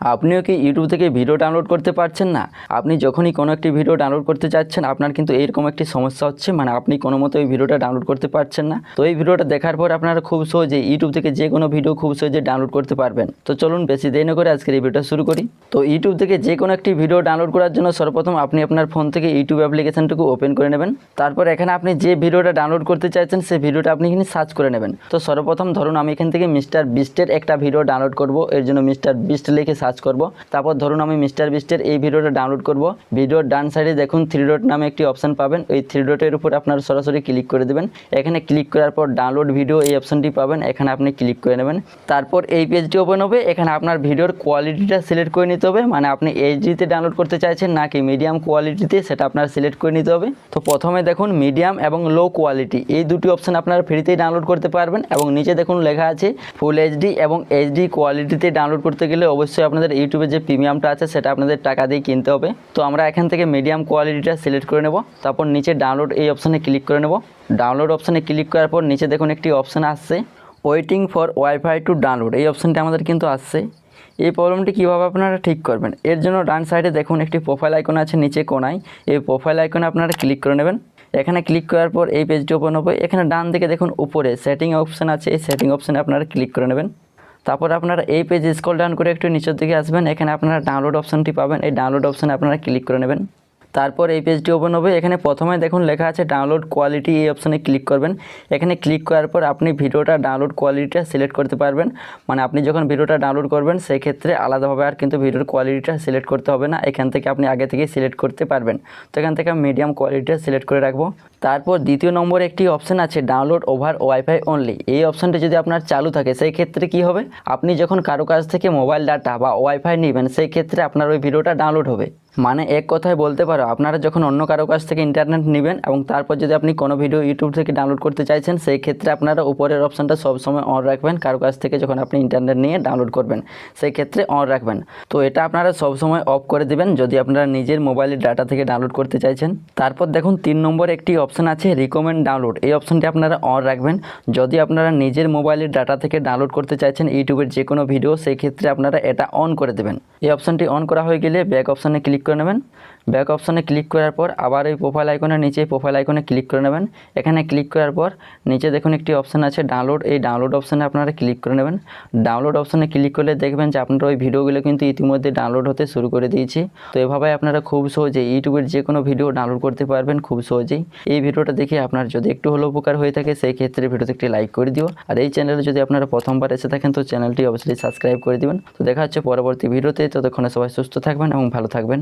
আপনিও কি ইউটিউব থেকে ভিডিও ডাউনলোড করতে পারছেন না? আপনি যখনই কোনো একটি ভিডিও ডাউনলোড করতে চাচ্ছেন আপনার কিন্তু এরকম একটি সমস্যা হচ্ছে মানে আপনি কোনো মতো ওই ভিডিওটা ডাউনলোড করতে পারছেন না। তো এই ভিডিওটা দেখার পর আপনারা খুব সহজে ইউটিউব থেকে যে কোনো ভিডিও খুব সহজে ডাউনলোড করতে পারবেন। তো চলুন বেশি দেরি না করে আজকের এই ভিডিওটা শুরু করি। তো ইউটিউব থেকে যে কোনো একটি ভিডিও ডাউনলোড করার জন্য সর্বপ্রথম আপনি আপনার ফোন থেকে ইউটিউব অ্যাপ্লিকেশনটুকু ওপেন করে নেবেন। তারপর এখানে আপনি যে ভিডিওটা ডাউনলোড করতে চাইছেন, সেই ভিডিওটা আপনি এখানে সার্চ করে নেবেন। তো সর্বপ্রথম ধরুন আমি এখান থেকে মিস্টার বিস্টের একটা ভিডিও ডাউনলোড করব। এর জন্য মিস্টার বিস্ট লিখে সার্চ করব। তারপর ধরুন আমি মিস্টার বিস্টের এই ভিডিওটা ডাউনলোড করব। ভিডিওর ডান সাইডে দেখুন থ্রি ডট নামে একটি অপশন পাবেন। ওই থ্রি ডটের উপর আপনারা সরাসরি ক্লিক করে দেবেন। এখানে ক্লিক করার পর ডাউনলোড ভিডিও এই অপশনটি পাবেন। এখানে আপনি ক্লিক করে নেবেন। তারপর এই পেজটি ওপেন হবে। এখানে আপনার ভিডিওর কোয়ালিটিটা সিলেক্ট করে নিতে হবে। মানে আপনি এইচডিতে ডাউনলোড করতে চাইছেন নাকি মিডিয়াম কোয়ালিটিতে সেটা আপনার সিলেক্ট করে নিতে হবে। তো প্রথমে দেখুন মিডিয়াম এবং লো কোয়ালিটি এই দুটি অপশন আপনারা ফ্রিতেই ডাউনলোড করতে পারবেন। এবং নিচে দেখুন লেখা আছে ফুল এইচডি এবং এইচডি কোয়ালিটিতে ডাউনলোড করতে গেলে অবশ্যই আপনাদের ইউটিউবে যে প্রিমিয়ামটা আছে, সেটা আপনাদের টাকা দিয়ে কিনতে হবে। তো আমরা এখান থেকে মিডিয়াম কোয়ালিটিটা সিলেক্ট করে নেব। তারপর নিচে ডাউনলোড এই অপশানে ক্লিক করে নেব। ডাউনলোড অপশানে ক্লিক করার পর নিচে দেখুন একটি অপশান আসছে waiting for wifi to download এই অপশানটি আমাদের কিন্তু আসছে। এই প্রবলেমটি কীভাবে আপনারা ঠিক করবেন? এর জন্য ডান সাইডে দেখুন একটি প্রোফাইল আইকন আছে নিচে কোনায়। এই প্রোফাইল আইকনে আপনারা ক্লিক করে নেবেন। এখানে ক্লিক করার পর এই পেজটি ওপেন হবে। এখানে ডান দিকে দেখুন উপরে সেটিং অপশান আছে। এই সেটিং অপশানে আপনারা ক্লিক করে নেবেন। তারপর আপনারা এই পেজ স্কল ডাউন করে একটু নিচের দিকে আসবেন, এখানে আপনারা ডাউনলোড অপশনটি পাবেন। এই ডাউনলোড অপশানে আপনারা ক্লিক করে নেবেন। তারপর এই পেজটি ওপেন হবে। এখানে প্রথমে দেখুন লেখা আছে ডাউনলোড কোয়ালিটি এই অপশানে ক্লিক করবেন। এখানে ক্লিক করার পর আপনি ভিডিওটা ডাউনলোড কোয়ালিটিটা সিলেক্ট করতে পারবেন। মানে আপনি যখন ভিডিওটা ডাউনলোড করবেন সেই ক্ষেত্রে আলাদাভাবে আর কিন্তু ভিডিওর কোয়ালিটিটা সিলেক্ট করতে হবে না। এখান থেকে আপনি আগে থেকেই সিলেক্ট করতে পারবেন। তো এখান থেকে আমি মিডিয়াম কোয়ালিটিটা সিলেক্ট করে রাখব। তারপর দ্বিতীয় নম্বরে একটি অপশান আছে ডাউনলোড ওভার ওয়াইফাই অনলি এই অপশানটি যদি আপনার চালু থাকে সেই ক্ষেত্রে কি হবে? আপনি যখন কারও কাছ থেকে মোবাইল ডাটা বা ওয়াইফাই নেবেন সেই ক্ষেত্রে আপনার ওই ভিডিওটা ডাউনলোড হবে। মানে এক কথায় বলতে পারো, আপনারা যখন অন্য কারও কাছ থেকে ইন্টারনেট নেবেন এবং তারপর যদি আপনি কোনো ভিডিও ইউটিউব থেকে ডাউনলোড করতে চাইছেন, সেই ক্ষেত্রে আপনারা উপরের অপশানটা সবসময় অন রাখবেন, কারও কাছ থেকে যখন আপনি ইন্টারনেট নিয়ে ডাউনলোড করবেন, সেই ক্ষেত্রে অন রাখবেন। তো এটা আপনারা সবসময় অফ করে দেবেন যদি আপনারা নিজের মোবাইলের ডাটা থেকে ডাউনলোড করতে চাইছেন। তারপর দেখুন, তিন নম্বর একটি অপশান আছে রিকমেন্ড ডাউনলোড এই অপশানটি আপনারা অন রাখবেন। যদি আপনারা নিজের মোবাইলের ডাটা থেকে ডাউনলোড করতে চাইছেন ইউটিউবের যে কোনো ভিডিও সেই ক্ষেত্রে আপনারা এটা অন করে দেবেন। এই অপশানটি অন করা হয়ে গেলে ব্যাক অপশানে ক্লিক করে নেবেন। ব্যাক অপশানে ক্লিক করার পর আবার এই প্রোফাইল আইকনের নিচে প্রোফাইল আইকনে ক্লিক করে নেবেন। এখানে ক্লিক করার পর নিচে দেখুন একটি অপশান আছে ডাউনলোড এই ডাউনলোড অপশানে আপনারা ক্লিক করে নেবেন। ডাউনলোড অপশানে ক্লিক করলে দেখবেন যে আপনার ওই ভিডিওগুলো কিন্তু ইতিমধ্যে ডাউনলোড হতে শুরু করে দিয়েছি। তো এভাবে আপনারা খুব সহজে ইউটিউবের যে কোনো ভিডিও ডাউনলোড করতে পারবেন খুব সহজেই। এই ভিডিওটা দেখে আপনার যদি একটু হলেও উপকার হয়ে থাকে, সেই ক্ষেত্রে ভিডিওতে একটি লাইক করে দিও। আর এই চ্যানেলে যদি আপনারা প্রথমবার এসে থাকেন, তো চ্যানেলটি অবশ্যই সাবস্ক্রাইব করে দিবেন। তো দেখা হচ্ছে পরবর্তী ভিডিওতে। ততক্ষণে সবাই সুস্থ থাকবেন এবং ভালো থাকবেন।